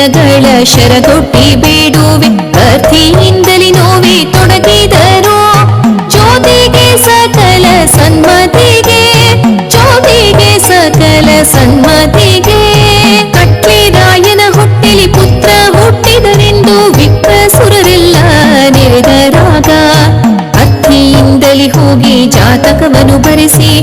ಮನಗಳ ಶರಗೊಟ್ಟಿ ಬೇಡುವೆ. ಕಥೆಯಿಂದಲೇ ನೋವಿ ತೊಡಗಿದರು. ಜ್ಯೋತಿಗೆ ಸಕಲ ಸನ್ಮತಿಗೆ. ಜ್ಯೋತಿಗೆ ಸಕಲ ಸನ್ಮತಿಗೆ. ಕಟ್ಲಿರಾಯನ ಹುಟ್ಟಿಲಿ ಪುತ್ರ ಹುಟ್ಟಿದರೆಂದು ವಿಪ್ರಸುರರೆಲ್ಲ ನೆರೆದರಾಗ. ಅತ್ತಿಯಿಂದಲೇ ಹೋಗಿ ಜಾತಕವನ್ನು ಬರೆಸಿ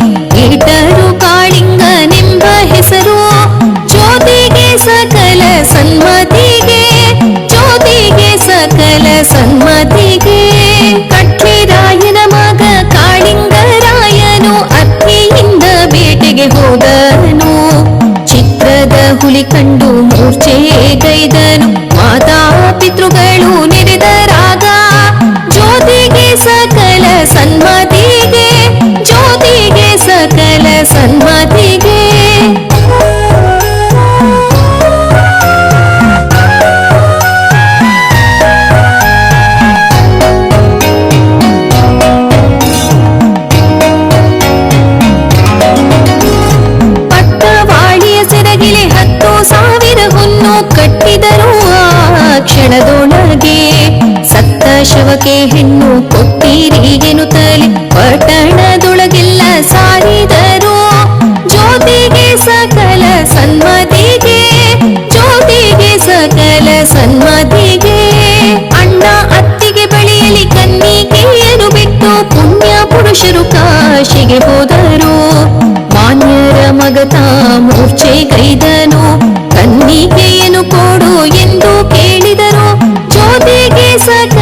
ಸಾರಲಿ ಪಟ್ಟಣದೊಳಗೆಲ್ಲ ಸಾರಿದರು. ಜ್ಯೋತಿಗೆ ಸಕಲ ಸನ್ಮತಿಗೆ, ಜ್ಯೋತಿಗೆ ಸಕಲ ಸನ್ಮತಿಗೆ. ಅಣ್ಣ ಅತ್ತಿಗೆ ಬಳಿಯಲ್ಲಿ ಕನ್ನಿಕೆಯನ್ನು ಬಿಟ್ಟು ಪುಣ್ಯ ಪುರುಷರು ಕಾಶಿಗೆ ಹೋದರು. ಮಾನ್ಯರ ಮಗತ ಮೂರ್ಛೆ ಕೈದನು ಕನ್ನಿಕೆಯನ್ನು ಕೊಡು ಎಂದು ಕೇಳಿದರು. ಜ್ಯೋತಿಗೆ ಸಕಲ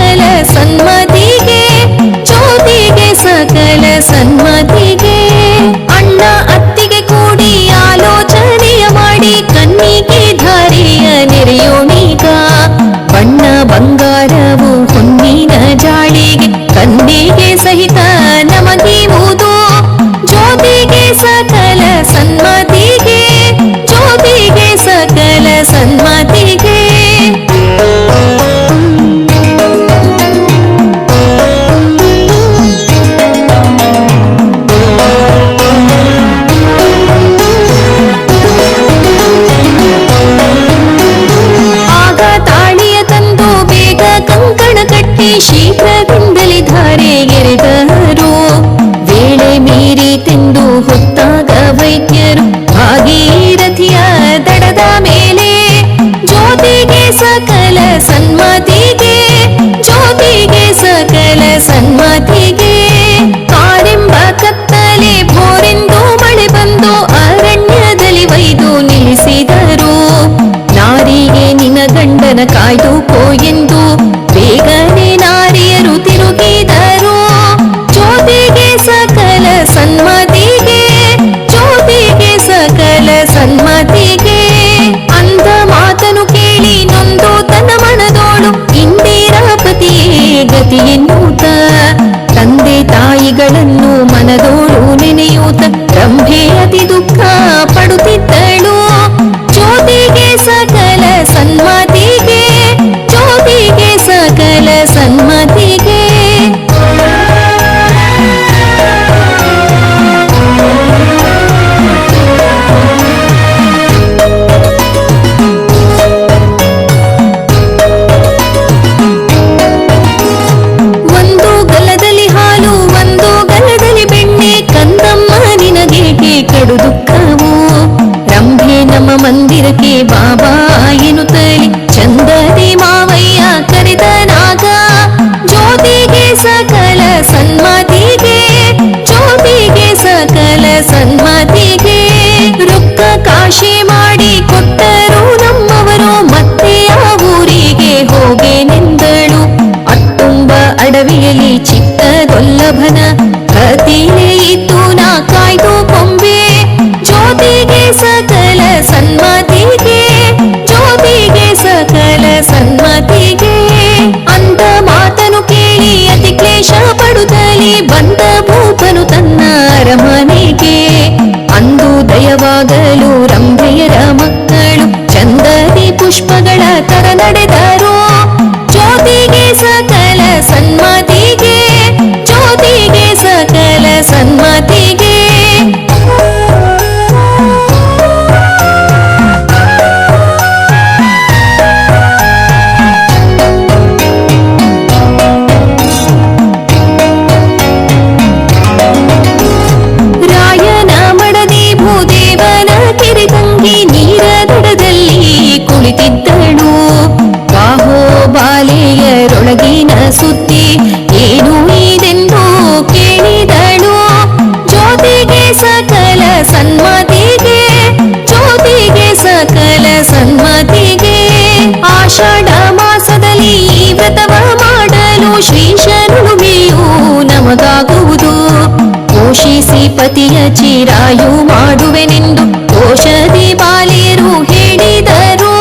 ಪತಿಯ ಚಿರಾಯು ಮಾಡುವೆನೆಂದು ಔಷಧಿ ಬಾಲಿಯರು ಹೇಳಿದರು.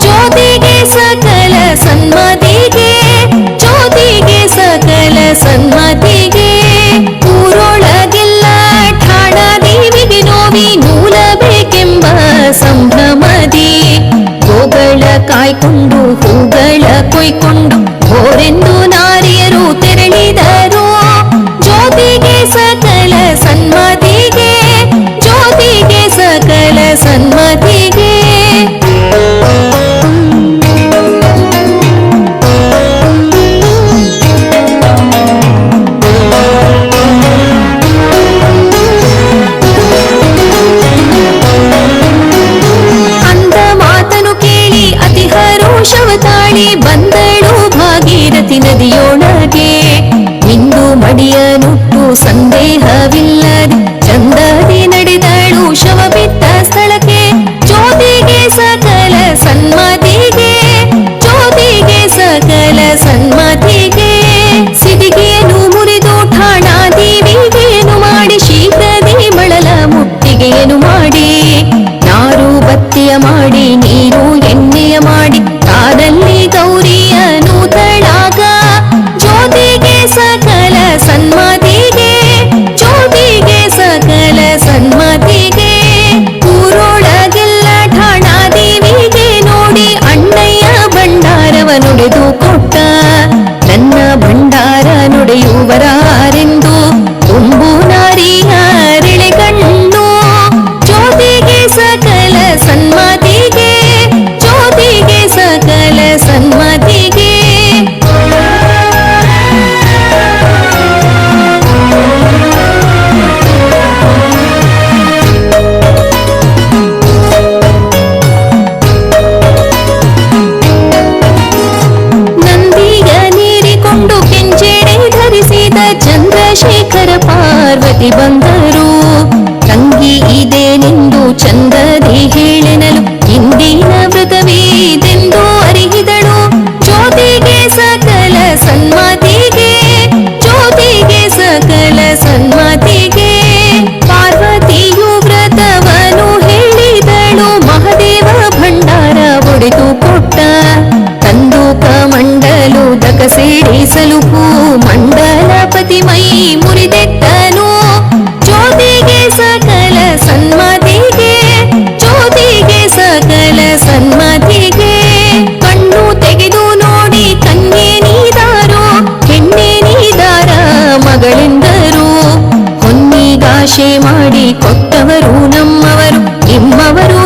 ಜ್ಯೋತಿಗೆ ಸಕಲ ಸನ್ಮತಿಗೆ, ಜ್ಯೋತಿಗೆ ಸಕಲ ಸನ್ಮತಿಗೆ. ಊರೊಳಗೆಲ್ಲ ಠಾಣ ದೇವಿಗೆ ನೋವಿ ನೂಲಬೇಕೆಂಬ ಸಂಭ್ರಮದಿ. ಗೋಗಳ ಕಾಯ್ಕೊಂಡು निबंध ಪರೀಕ್ಷೆ ಮಾಡಿ ಕೊಟ್ಟವರು ನಮ್ಮವರು ನಿಮ್ಮವರು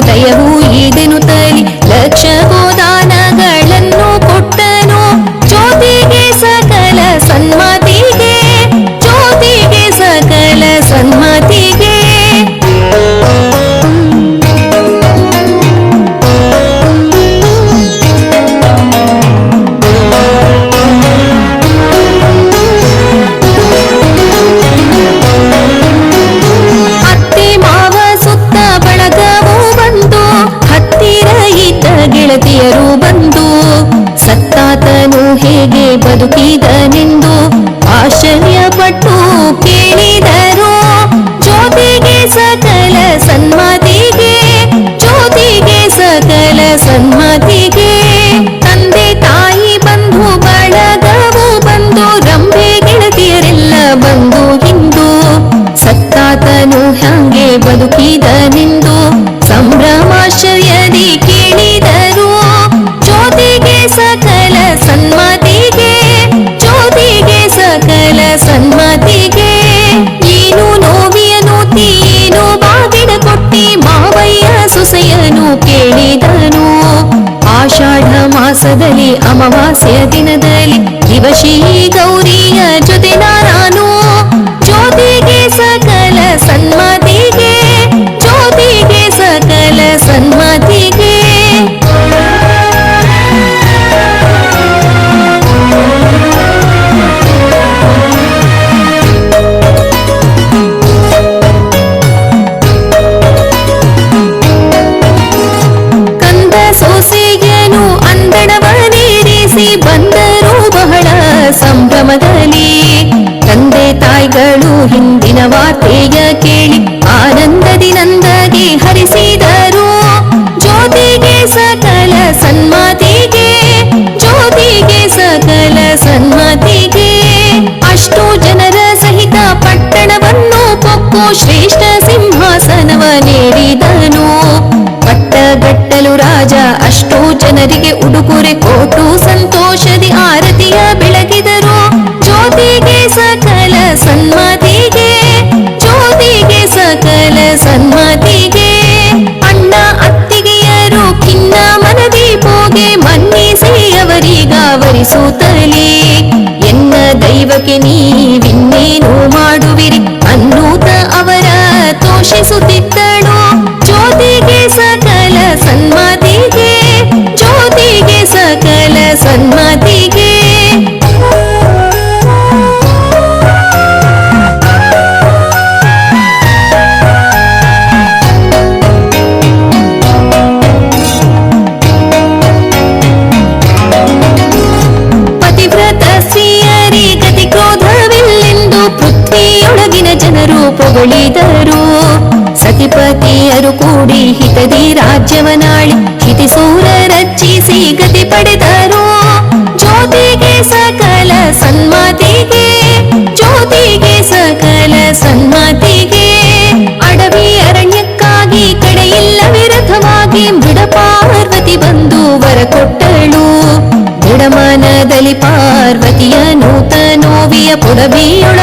దయవు ఈ దిను ಬದುಕಿದನೆಂದು ಸಂಭ್ರಮಾಶ್ಚರ್ಯದಿ ಕೇಳಿದರು. ಜ್ಯೋತಿಗೆ ಸಕಲ ಸನ್ಮತಿಗೆ, ಜ್ಯೋತಿಗೆ ಸಕಲ ಸನ್ಮತಿಗೆ. ಏನು ನೋವಿಯನು, ತೀನು ಬಾಗಿನ ಕೊಟ್ಟಿ ಮಾವಯ್ಯ ಸುಸೆಯನು ಕೇಳಿದನು. ಆಷಾಢ ಮಾಸದಲ್ಲಿ ಅಮಾವಾಸ್ಯ ದಿನದಲ್ಲಿ ದಿವಶಿ ಶ್ರೇಷ್ಠ ಸಿಂಹಾಸನವ ನೀಡಿದನು. ಪಟ್ಟಗಟ್ಟಲು ರಾಜ ಅಷ್ಟು ಜನರಿಗೆ ಉಡುಗೊರೆ ಕೊಟ್ಟು ಸಂತೋಷದಿ ಆರತಿಯ ಬೆಳಗಿದರು. ಜ್ಯೋತಿಗೆ ಸಕಲ ಸನ್ಮತಿಗೆ, ಜ್ಯೋತಿಗೆ ಸಕಲ ಸನ್ಮತಿಗೆ. ಅಣ್ಣ ಅತ್ತಿಗೆಯರು ಕಿನ್ನ ಮನದಿ ಪೋಗೆ ಮನ್ನಿಸಿ ಅವರಿಗಾವರಿಸುತ್ತಲೇ ಎನ್ನ ದೈವಕ್ಕೆ ನೀವಿನ್ನೇನು ಮಾಡುವ ತೋಷಿಸುತ್ತಿದ್ದಳು ಜ್ಯೋತಿಗೆ ಸಕಲ ಸನ್ಮತಿಗೆ ಜ್ಯೋತಿಗೆ ಸಕಲ ಸನ್ಮತಿಗೆ. ಪೃಥ್ವಿಯೊಳಗಿನ ಜನರು ಪೊಗಳಿದರು. ಸತಿಪತಿಯರು ಕೂಡಿ ಹಿತದಿ ರಾಜ್ಯವನಾಳಿ ಹಿತಿಸೂರ ರಚಿಸಿ ಗತಿ ಪಡೆದರು. ಜ್ಯೋತಿಗೆ ಸಕಲ ಸನ್ಮತಿಗೆ, ಜ್ಯೋತಿಗೆ ಸಕಲ ಸನ್ಮಾತಿಗೆ. ಅಡವಿ ಅರಣ್ಯಕ್ಕಾಗಿ ಕಡೆಯಿಲ್ಲ ವಿರಥವಾಗಿ ಮೃಡ ಪಾರ್ವತಿ ಬಂದು ವರ ಕೊಟ್ಟಳು. ದೃಢಮಾನದಲ್ಲಿ ಪಾರ್ವತಿಯ ನೂತ ನೋವಿಯ ಪುಡವಿಯೊಳ